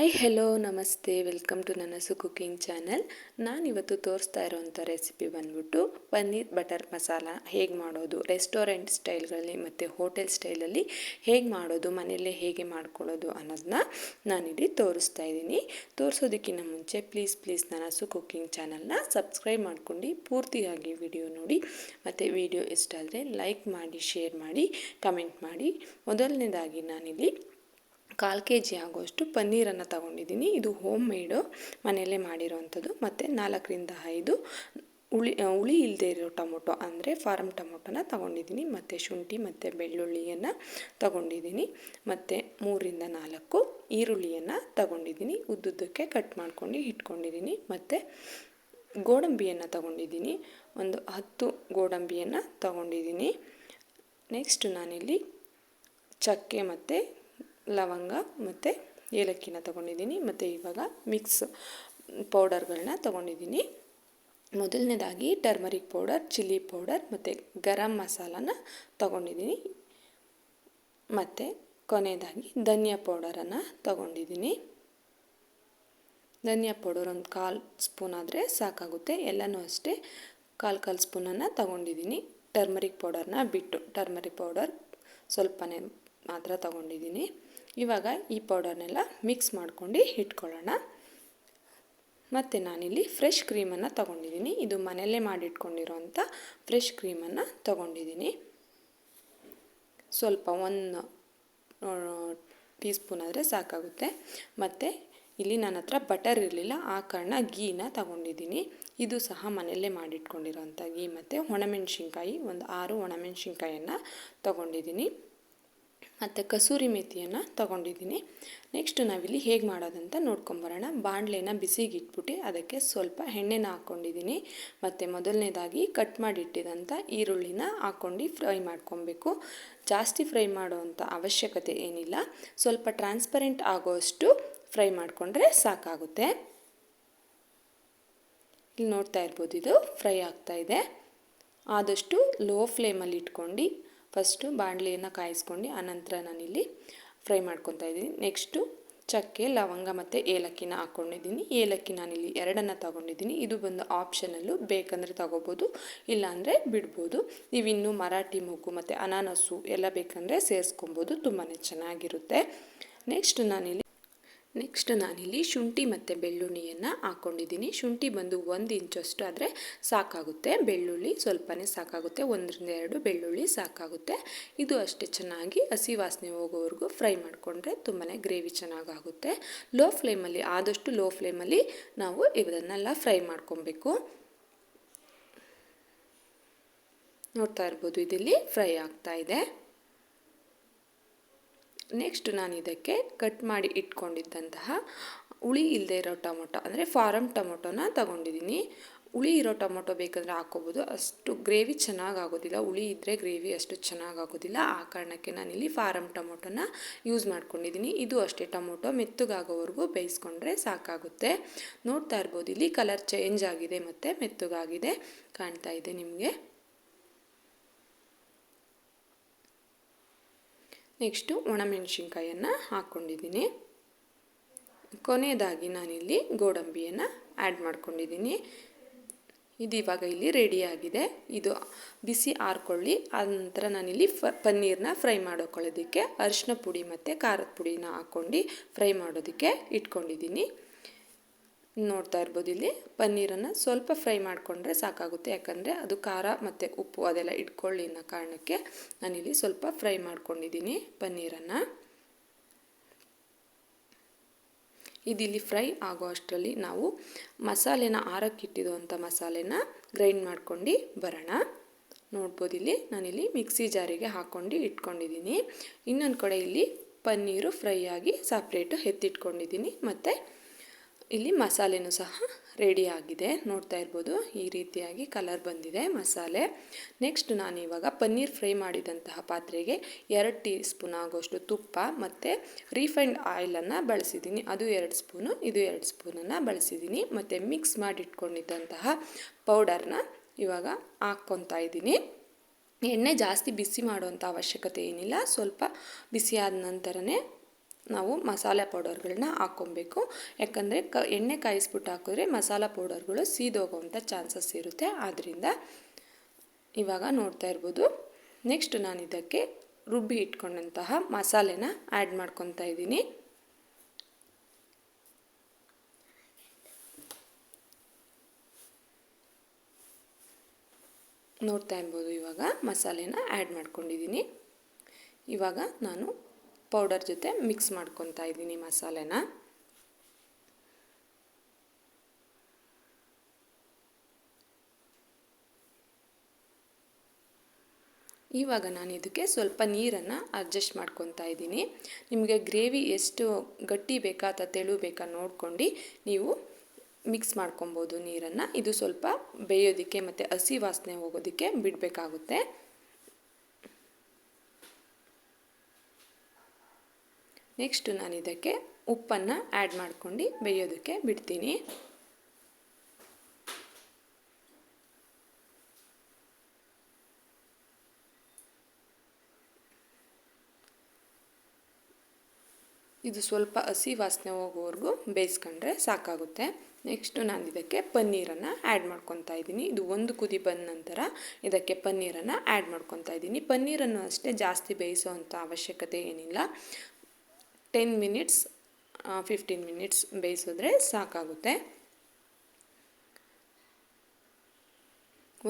Hi hello ನಮಸ್ತೆ. Welcome to Nanasu cooking channel ನಾನಿವತ್ತು ತೋರಿಸ್ತಾ ಇರೋವಂಥ ರೆಸಿಪಿ ಬಂದ್ಬಿಟ್ಟು ಪನ್ನೀರ್ ಬಟರ್ ಮಸಾಲ ಹೇಗೆ ಮಾಡೋದು ರೆಸ್ಟೋರೆಂಟ್ ಸ್ಟೈಲ್ಗಳಲ್ಲಿ ಮತ್ತು ಹೋಟೆಲ್ ಸ್ಟೈಲಲ್ಲಿ ಹೇಗೆ ಮಾಡೋದು, ಮನೆಯಲ್ಲೇ ಹೇಗೆ ಮಾಡ್ಕೊಳ್ಳೋದು ಅನ್ನೋದನ್ನ ನಾನಿಲ್ಲಿ ತೋರಿಸ್ತಾ ಇದ್ದೀನಿ. ತೋರಿಸೋದಕ್ಕಿಂತ ಮುಂಚೆ ಪ್ಲೀಸ್ ಪ್ಲೀಸ್ ನನಸು ಕುಕ್ಕಿಂಗ್ ಚಾನಲ್ನ ಸಬ್ಸ್ಕ್ರೈಬ್ ಮಾಡ್ಕೊಂಡು ಪೂರ್ತಿಯಾಗಿ ವಿಡಿಯೋ ನೋಡಿ. ಮತ್ತು ವಿಡಿಯೋ ಇಷ್ಟ ಆದರೆ ಲೈಕ್ ಮಾಡಿ ಶೇರ್ ಮಾಡಿ ಕಮೆಂಟ್ ಮಾಡಿ. ಮೊದಲನೇದಾಗಿ ನಾನಿಲ್ಲಿ ಕಾಲು ಕೆ ಜಿ ಆಗೋಷ್ಟು ಪನ್ನೀರನ್ನು ತಗೊಂಡಿದ್ದೀನಿ. ಇದು ಹೋಮ್ ಮೇಡು, ಮನೆಯಲ್ಲೇ ಮಾಡಿರೋವಂಥದ್ದು ಮತ್ತು ನಾಲ್ಕರಿಂದ ಐದು ಹುಳಿ ಹುಳಿ ಇಲ್ಲದೆ ಇರೋ ಟೊಮೊಟೊ ಅಂದರೆ ಫಾರಮ್ ಟೊಮೊಟೊನ ತಗೊಂಡಿದ್ದೀನಿ. ಮತ್ತು ಶುಂಠಿ, ಮತ್ತು ಬೆಳ್ಳುಳ್ಳಿಯನ್ನು ತಗೊಂಡಿದ್ದೀನಿ. ಮತ್ತು ಮೂರಿಂದ ನಾಲ್ಕು ಈರುಳ್ಳಿಯನ್ನು ತಗೊಂಡಿದ್ದೀನಿ. ಉದ್ದುದ್ದಕ್ಕೆ ಕಟ್ ಮಾಡ್ಕೊಂಡು ಇಟ್ಕೊಂಡಿದ್ದೀನಿ. ಮತ್ತು ಗೋಡಂಬಿಯನ್ನು ತಗೊಂಡಿದ್ದೀನಿ. ಒಂದು ಹತ್ತು ಗೋಡಂಬಿಯನ್ನು ತಗೊಂಡಿದ್ದೀನಿ. ನೆಕ್ಸ್ಟ್ ನಾನಿಲ್ಲಿ ಚಕ್ಕೆ ಮತ್ತು ಲವಂಗ ಮತ್ತು ಏಲಕ್ಕಿನ ತೊಗೊಂಡಿದ್ದೀನಿ ಮತ್ತು ಇವಾಗ ಮಿಕ್ಸ್ ಪೌಡರ್ಗಳನ್ನ ತೊಗೊಂಡಿದ್ದೀನಿ. ಮೊದಲನೇದಾಗಿ ಟರ್ಮರಿಕ್ ಪೌಡರ್, ಚಿಲ್ಲಿ ಪೌಡರ್ ಮತ್ತು ಗರಂ ಮಸಾಲಾನ ತೊಗೊಂಡಿದ್ದೀನಿ. ಮತ್ತು ಕೊನೆಯದಾಗಿ ಧನಿಯಾ ಪೌಡರನ್ನು ತೊಗೊಂಡಿದ್ದೀನಿ. ಧನಿಯಾ ಪೌಡರ್ ಒಂದು ಕಾಲು ಸ್ಪೂನ್ ಆದರೆ ಸಾಕಾಗುತ್ತೆ. ಎಲ್ಲನೂ ಅಷ್ಟೇ ಕಾಲು ಕಾಲು ಸ್ಪೂನನ್ನು ತೊಗೊಂಡಿದ್ದೀನಿ. ಟರ್ಮರಿಕ್ ಪೌಡರ್ನ ಬಿಟ್ಟು ಟರ್ಮರಿಕ್ ಪೌಡರ್ ಸ್ವಲ್ಪನೇ ಮಾತ್ರ ತೊಗೊಂಡಿದ್ದೀನಿ. ಇವಾಗ ಈ ಪೌಡರ್ನೆಲ್ಲ ಮಿಕ್ಸ್ ಮಾಡ್ಕೊಂಡು ಇಟ್ಕೊಳ್ಳೋಣ. ಮತ್ತು ನಾನಿಲ್ಲಿ ಫ್ರೆಶ್ ಕ್ರೀಮನ್ನು ತೊಗೊಂಡಿದ್ದೀನಿ. ಇದು ಮನೆಯಲ್ಲೇ ಮಾಡಿಟ್ಕೊಂಡಿರೋಂಥ ಫ್ರೆಶ್ ಕ್ರೀಮನ್ನು ತೊಗೊಂಡಿದ್ದೀನಿ. ಸ್ವಲ್ಪ ಒಂದು ಟೀ ಸ್ಪೂನ್ ಆದರೆ ಸಾಕಾಗುತ್ತೆ. ಮತ್ತು ಇಲ್ಲಿ ನನ್ನ ಹತ್ರ ಬಟರ್ ಇರಲಿಲ್ಲ, ಆ ಕಾರಣ ಗೀನ ತಗೊಂಡಿದ್ದೀನಿ. ಇದು ಸಹ ಮನೆಯಲ್ಲೇ ಮಾಡಿಟ್ಕೊಂಡಿರೋಂಥ ಗೀ ಮತ್ತು ಒಣಮೆಣ್ಸಿನ್ಕಾಯಿ, ಒಂದು ಆರು ಒಣಮೆಣ್ಸಿನ್ಕಾಯನ್ನು ತೊಗೊಂಡಿದ್ದೀನಿ. ಮತ್ತು ಕಸೂರಿ ಮೇಥಿಯನ್ನು ತೊಗೊಂಡಿದ್ದೀನಿ. ನೆಕ್ಸ್ಟ್ ನಾವಿಲ್ಲಿ ಹೇಗೆ ಮಾಡೋದಂತ ನೋಡ್ಕೊಂಬರೋಣ. ಬಾಣಲೆನ ಬಿಸಿಗೆ ಇಟ್ಬಿಟ್ಟು ಅದಕ್ಕೆ ಸ್ವಲ್ಪ ಎಣ್ಣೆನ ಹಾಕ್ಕೊಂಡಿದ್ದೀನಿ. ಮತ್ತು ಮೊದಲನೇದಾಗಿ ಕಟ್ ಮಾಡಿಟ್ಟಿದಂಥ ಈರುಳ್ಳಿನ ಹಾಕ್ಕೊಂಡು ಫ್ರೈ ಮಾಡ್ಕೊಬೇಕು. ಜಾಸ್ತಿ ಫ್ರೈ ಮಾಡೋವಂಥ ಅವಶ್ಯಕತೆ ಏನಿಲ್ಲ. ಸ್ವಲ್ಪ ಟ್ರಾನ್ಸ್ಪರೆಂಟ್ ಆಗೋಷ್ಟು ಫ್ರೈ ಮಾಡಿಕೊಂಡ್ರೆ ಸಾಕಾಗುತ್ತೆ. ಇಲ್ಲಿ ನೋಡ್ತಾ ಇರ್ಬೋದು ಇದು ಫ್ರೈ ಆಗ್ತಾ ಇದೆ. ಆದಷ್ಟು ಲೋ ಫ್ಲೇಮಲ್ಲಿ ಇಟ್ಕೊಂಡು ಫಸ್ಟು ಬಾಣಲೆಯನ್ನು ಕಾಯಿಸ್ಕೊಂಡು ಆನಂತರ ನಾನಿಲ್ಲಿ ಫ್ರೈ ಮಾಡ್ಕೊತಾ ಇದ್ದೀನಿ. ನೆಕ್ಸ್ಟು ಚಕ್ಕೆ, ಲವಂಗ ಮತ್ತು ಏಲಕ್ಕಿನ ಹಾಕ್ಕೊಂಡಿದ್ದೀನಿ ಏಲಕ್ಕಿ ನಾನಿಲ್ಲಿ ಎರಡನ್ನು ತೊಗೊಂಡಿದ್ದೀನಿ. ಇದು ಬಂದು ಆಪ್ಷನಲ್ಲು ಬೇಕಂದರೆ ತೊಗೋಬೋದು, ಇಲ್ಲಾಂದರೆ ಬಿಡ್ಬೋದು. ನೀವಿನ್ನೂ ಮರಾಠಿ ಮೂಗು ಮತ್ತು ಅನಾನಸು ಎಲ್ಲ ಬೇಕಂದರೆ ಸೇರಿಸ್ಕೊಬೋದು ತುಂಬಾ ಚೆನ್ನಾಗಿರುತ್ತೆ. ನೆಕ್ಸ್ಟ್ ನಾನಿಲ್ಲಿ ನೆಕ್ಸ್ಟ್ ನಾನಿಲ್ಲಿ ಶುಂಠಿ ಮತ್ತು ಬೆಳ್ಳುಳ್ಳಿಯನ್ನು ಹಾಕ್ಕೊಂಡಿದ್ದೀನಿ ಶುಂಠಿ ಬಂದು ಒಂದು ಇಂಚಷ್ಟು ಆದರೆ ಸಾಕಾಗುತ್ತೆ. ಬೆಳ್ಳುಳ್ಳಿ ಸ್ವಲ್ಪನೇ ಸಾಕಾಗುತ್ತೆ. ಒಂದರಿಂದ ಎರಡು ಬೆಳ್ಳುಳ್ಳಿ ಸಾಕಾಗುತ್ತೆ. ಇದು ಅಷ್ಟೇ ಚೆನ್ನಾಗಿ ಹಸಿ ವಾಸನೆ ಹೋಗೋವರೆಗೂ ಫ್ರೈ ಮಾಡಿಕೊಂಡ್ರೆ ತುಂಬಾ ಗ್ರೇವಿ ಚೆನ್ನಾಗಾಗುತ್ತೆ. ಲೋ ಫ್ಲೇಮಲ್ಲಿ ಆದಷ್ಟು ಲೋ ಫ್ಲೇಮಲ್ಲಿ ನಾವು ಇದನ್ನೆಲ್ಲ ಫ್ರೈ ಮಾಡ್ಕೊಬೇಕು. ನೋಡ್ತಾ ಇರ್ಬೋದು, ಇದಿಲ್ಲಿ ಫ್ರೈ ಆಗ್ತಾ ಇದೆ. ನೆಕ್ಸ್ಟ್ ನಾನು ಇದಕ್ಕೆ ಕಟ್ ಮಾಡಿ ಇಟ್ಕೊಂಡಿದ್ದಂತಹ ಹುಳಿ ಇಲ್ಲದೆ ಇರೋ ಟೊಮೊಟೊ, ಅಂದರೆ ಫಾರಮ್ ಟೊಮೊಟೊನ ತಗೊಂಡಿದ್ದೀನಿ. ಹುಳಿ ಇರೋ ಟೊಮೊಟೊ ಬೇಕಂದರೆ ಹಾಕೋಬೋದು ಅಷ್ಟು ಗ್ರೇವಿ ಚೆನ್ನಾಗಾಗೋದಿಲ್ಲ. ಹುಳಿ ಇದ್ದರೆ ಗ್ರೇವಿ ಅಷ್ಟು ಚೆನ್ನಾಗಾಗೋದಿಲ್ಲ. ಆ ಕಾರಣಕ್ಕೆ ನಾನಿಲ್ಲಿ ಫಾರಮ್ ಟೊಮೊಟೊನ ಯೂಸ್ ಮಾಡ್ಕೊಂಡಿದ್ದೀನಿ. ಇದು ಅಷ್ಟೇ, ಟೊಮೊಟೊ ಮೆತ್ತಗಾಗೋವರೆಗೂ ಬೇಯಿಸ್ಕೊಂಡ್ರೆ ಸಾಕಾಗುತ್ತೆ. ನೋಡ್ತಾ ಇರ್ಬೋದು, ಇಲ್ಲಿ ಕಲರ್ ಚೇಂಜ್ ಆಗಿದೆ ಮತ್ತು ಮೆತ್ತಗಾಗಿದೆ. ಕಾಣ್ತಾ ಇದೆ ನಿಮಗೆ. ನೆಕ್ಸ್ಟು ಒಣಮೆಣಸಿನ್ಕಾಯನ್ನು ಹಾಕ್ಕೊಂಡಿದ್ದೀನಿ. ಕೊನೆಯದಾಗಿ ನಾನಿಲ್ಲಿ ಗೋಡಂಬಿಯನ್ನು ಆ್ಯಡ್ ಮಾಡ್ಕೊಂಡಿದ್ದೀನಿ. ಇದು ಇವಾಗ ಇಲ್ಲಿ ರೆಡಿಯಾಗಿದೆ ಇದು ಬಿಸಿ ಆರ್ಕೊಳ್ಳಿ ನಂತರ ನಾನಿಲ್ಲಿ ಫ ಪನ್ನೀರನ್ನ ಫ್ರೈ ಮಾಡ್ಕೊಳ್ಳೋದಕ್ಕೆ ಅರಿಶಿನ ಪುಡಿ ಮತ್ತು ಖಾರದ ಪುಡಿನ ಹಾಕ್ಕೊಂಡು ಫ್ರೈ ಮಾಡೋದಕ್ಕೆ ಇಟ್ಕೊಂಡಿದ್ದೀನಿ. ನೋಡ್ತಾ ಇರ್ಬೋದು ಇಲ್ಲಿ. ಪನ್ನೀರನ್ನು ಸ್ವಲ್ಪ ಫ್ರೈ ಮಾಡಿಕೊಂಡ್ರೆ ಸಾಕಾಗುತ್ತೆ. ಯಾಕಂದರೆ ಅದು ಖಾರ ಮತ್ತು ಉಪ್ಪು ಅದೆಲ್ಲ ಇಟ್ಕೊಳ್ಳಿ ಅನ್ನೋ ಕಾರಣಕ್ಕೆ ನಾನಿಲ್ಲಿ ಸ್ವಲ್ಪ ಫ್ರೈ ಮಾಡ್ಕೊಂಡಿದ್ದೀನಿ ಪನ್ನೀರನ್ನು. ಇದಿಲ್ಲಿ ಫ್ರೈ ಆಗೋ ಅಷ್ಟರಲ್ಲಿ ನಾವು ಮಸಾಲೆನ ಆರಕ್ಕಿಟ್ಟಿರುವಂಥ ಮಸಾಲೆನ ಗ್ರೈಂಡ್ ಮಾಡ್ಕೊಂಡು ಬರೋಣ. ನೋಡ್ಬೋದು ಇಲ್ಲಿ ನಾನಿಲ್ಲಿ ಮಿಕ್ಸಿ ಜಾರಿಗೆ ಹಾಕ್ಕೊಂಡು ಇಟ್ಕೊಂಡಿದ್ದೀನಿ. ಇನ್ನೊಂದು ಕಡೆ ಇಲ್ಲಿ ಪನ್ನೀರು ಫ್ರೈ ಆಗಿ ಸಪ್ರೇಟು ಎತ್ತಿಟ್ಕೊಂಡಿದ್ದೀನಿ. ಮತ್ತು ಇಲ್ಲಿ ಮಸಾಲೆನೂ ಸಹ ರೆಡಿ ಆಗಿದೆ. ನೋಡ್ತಾ ಇರ್ಬೋದು, ಈ ರೀತಿಯಾಗಿ ಕಲರ್ ಬಂದಿದೆ ಮಸಾಲೆ. ನೆಕ್ಸ್ಟ್ ನಾನು ಇವಾಗ ಪನ್ನೀರ್ ಫ್ರೈ ಮಾಡಿದಂತಹ ಪಾತ್ರೆಗೆ ಎರಡು ಟೀ ಸ್ಪೂನ್ ಆಗೋಷ್ಟು ತುಪ್ಪ ಮತ್ತು ರೀಫೈಂಡ್ ಆಯಿಲನ್ನು ಬಳಸಿದ್ದೀನಿ. ಅದು ಎರಡು ಸ್ಪೂನು ಇದು ಎರಡು ಸ್ಪೂನನ್ನು ಬಳಸಿದ್ದೀನಿ. ಮತ್ತು ಮಿಕ್ಸ್ ಮಾಡಿಟ್ಕೊಂಡಿದ್ದಂತಹ ಪೌಡರ್ನ ಇವಾಗ ಹಾಕ್ಕೊತಾ ಇದ್ದೀನಿ. ಎಣ್ಣೆ ಜಾಸ್ತಿ ಬಿಸಿ ಮಾಡುವಂಥ ಅವಶ್ಯಕತೆ ಏನಿಲ್ಲ. ಸ್ವಲ್ಪ ಬಿಸಿ ಆದ ನಂತರನೇ ನಾವು ಮಸಾಲೆ ಪೌಡರ್ಗಳನ್ನ ಹಾಕ್ಕೊಬೇಕು. ಯಾಕಂದರೆ ಕ, ಎಣ್ಣೆ ಕಾಯಿಸ್ಬಿಟ್ಟು ಹಾಕಿದ್ರೆ ಮಸಾಲೆ ಪೌಡರ್ಗಳು ಸೀದೋಗೋವಂಥ ಚಾನ್ಸಸ್ ಇರುತ್ತೆ. ಆದ್ದರಿಂದ ಇವಾಗ ನೋಡ್ತಾ ಇರ್ಬೋದು. ನೆಕ್ಸ್ಟ್ ನಾನು ಇದಕ್ಕೆ ರುಬ್ಬಿ ಇಟ್ಕೊಂಡಂತಹ ಮಸಾಲೆನ ಆ್ಯಡ್ ಮಾಡ್ಕೊತಾ ಇದ್ದೀನಿ. ನೋಡ್ತಾ ಇರ್ಬೋದು ಇವಾಗ ಮಸಾಲೆನ ಆ್ಯಡ್ ಮಾಡ್ಕೊಂಡಿದ್ದೀನಿ. ಇವಾಗ ನಾನು ಪೌಡರ್ ಜೊತೆ ಮಿಕ್ಸ್ ಮಾಡ್ಕೊತಾ ಇದ್ದೀನಿ ಮಸಾಲೆನ. ಇವಾಗ ನಾನು ಇದಕ್ಕೆ ಸ್ವಲ್ಪ ನೀರನ್ನು ಅಡ್ಜಸ್ಟ್ ಮಾಡ್ಕೊತಾ ಇದ್ದೀನಿ. ನಿಮಗೆ ಗ್ರೇವಿ ಎಷ್ಟು ಗಟ್ಟಿ ಬೇಕಾ ಅಥವಾ ತೆಳು ಬೇಕಾ ನೋಡ್ಕೊಂಡು ನೀವು ಮಿಕ್ಸ್ ಮಾಡ್ಕೊಬೋದು ನೀರನ್ನು. ಇದು ಸ್ವಲ್ಪ ಬೇಯೋದಕ್ಕೆ ಮತ್ತು ಹಸಿ ವಾಸನೆ ಹೋಗೋದಕ್ಕೆ ಬಿಡಬೇಕಾಗುತ್ತೆ. ನೆಕ್ಸ್ಟು ನಾನು ಇದಕ್ಕೆ ಉಪ್ಪನ್ನು ಆ್ಯಡ್ ಮಾಡ್ಕೊಂಡು ಬೇಯೋದಕ್ಕೆ ಬಿಡ್ತೀನಿ. ಇದು ಸ್ವಲ್ಪ ಹಸಿ ವಾಸನೆ ಹೋಗೋವರೆಗೂ ಬೇಯಿಸ್ಕೊಂಡ್ರೆ ಸಾಕಾಗುತ್ತೆ. ನೆಕ್ಸ್ಟು ನಾನು ಇದಕ್ಕೆ ಪನ್ನೀರನ್ನು ಆ್ಯಡ್ ಮಾಡ್ಕೊತಾ ಇದ್ದೀನಿ. ಇದು ಒಂದು ಕುದಿ ಬಂದ ನಂತರ ಇದಕ್ಕೆ ಪನ್ನೀರನ್ನು ಆ್ಯಡ್ ಮಾಡ್ಕೊತಾ ಇದ್ದೀನಿ. ಪನ್ನೀರನ್ನು ಅಷ್ಟೇ ಜಾಸ್ತಿ ಬೇಯಿಸೋ ಅವಶ್ಯಕತೆ ಏನಿಲ್ಲ. ಟೆನ್ ಮಿನಿಟ್ಸ್ ಫಿಫ್ಟೀನ್ ಮಿನಿಟ್ಸ್ ಬೇಯಿಸಿದ್ರೆ ಸಾಕಾಗುತ್ತೆ.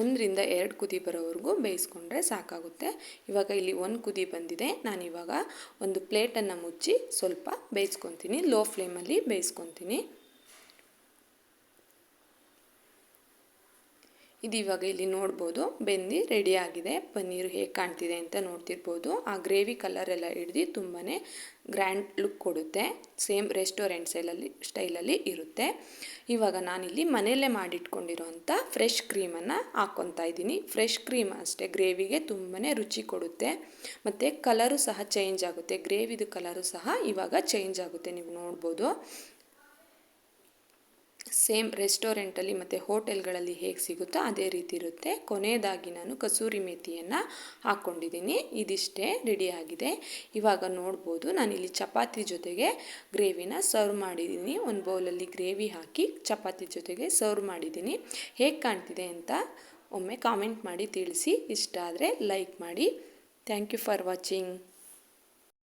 ಒಂದರಿಂದ ಎರಡು ಕುದಿ ಬರೋವರೆಗೂ ಬೇಯಿಸ್ಕೊಂಡ್ರೆ ಸಾಕಾಗುತ್ತೆ. ಇವಾಗ ಇಲ್ಲಿ ಒಂದು ಕುದಿ ಬಂದಿದೆ. ನಾನು ಇವಾಗ ಒಂದು ಪ್ಲೇಟನ್ನು ಮುಚ್ಚಿ ಸ್ವಲ್ಪ ಬೇಯಿಸ್ಕೊತೀನಿ. ಲೋ ಫ್ಲೇಮಲ್ಲಿ ಬೇಯಿಸ್ಕೊತೀನಿ. ಇದು ಇವಾಗ ಇಲ್ಲಿ ನೋಡ್ಬೋದು. ಬೆಂದು ರೆಡಿಯಾಗಿದೆ ಪನ್ನೀರು ಹೇಗೆ ಕಾಣ್ತಿದೆ ಅಂತ ನೋಡ್ತಿರ್ಬೋದು. ಆ ಗ್ರೇವಿ ಕಲರ್ ಎಲ್ಲ ಹಿಡ್ದು ತುಂಬಾ ಗ್ರ್ಯಾಂಡ್ ಲುಕ್ ಕೊಡುತ್ತೆ. ಸೇಮ್ ರೆಸ್ಟೋರೆಂಟ್ ಸೈಲಲ್ಲಿ ಸ್ಟೈಲಲ್ಲಿ ಇರುತ್ತೆ. ಇವಾಗ ನಾನಿಲ್ಲಿ ಮನೆಯಲ್ಲೇ ಮಾಡಿಟ್ಕೊಂಡಿರೋಂಥ ಫ್ರೆಶ್ ಕ್ರೀಮನ್ನು ಹಾಕ್ಕೊತಾ ಇದ್ದೀನಿ. ಫ್ರೆಶ್ ಕ್ರೀಮ್ ಅಷ್ಟೇ. ಗ್ರೇವಿಗೆ ತುಂಬಾ ರುಚಿ ಕೊಡುತ್ತೆ. ಮತ್ತು ಕಲರು ಸಹ ಚೇಂಜ್ ಆಗುತ್ತೆ. ಗ್ರೇವಿದು ಕಲರು ಸಹ ಇವಾಗ ಚೇಂಜ್ ಆಗುತ್ತೆ. ನೀವು ನೋಡ್ಬೋದು. ಸೇಮ್ ರೆಸ್ಟೋರೆಂಟಲ್ಲಿ ಮತ್ತು ಹೋಟೆಲ್ಗಳಲ್ಲಿ ಹೇಗೆ ಸಿಗುತ್ತೋ ಅದೇ ರೀತಿ ಇರುತ್ತೆ. ಕೊನೆಯದಾಗಿ ನಾನು ಕಸೂರಿ ಮೇಥಿಯನ್ನು ಹಾಕ್ಕೊಂಡಿದ್ದೀನಿ. ಇದಿಷ್ಟೇ ರೆಡಿಯಾಗಿದೆ ಇವಾಗ ನೋಡ್ಬೋದು, ನಾನಿಲ್ಲಿ ಚಪಾತಿ ಜೊತೆಗೆ ಗ್ರೇವಿನ ಸರ್ವ್ ಮಾಡಿದ್ದೀನಿ. ಒಂದು ಬೌಲಲ್ಲಿ ಗ್ರೇವಿ ಹಾಕಿ ಚಪಾತಿ ಜೊತೆಗೆ ಸರ್ವ್ ಮಾಡಿದ್ದೀನಿ. ಹೇಗೆ ಕಾಣ್ತಿದೆ ಅಂತ ಒಮ್ಮೆ ಕಾಮೆಂಟ್ ಮಾಡಿ ತಿಳಿಸಿ. ಇಷ್ಟ ಆದರೆ ಲೈಕ್ ಮಾಡಿ. Thank you for watching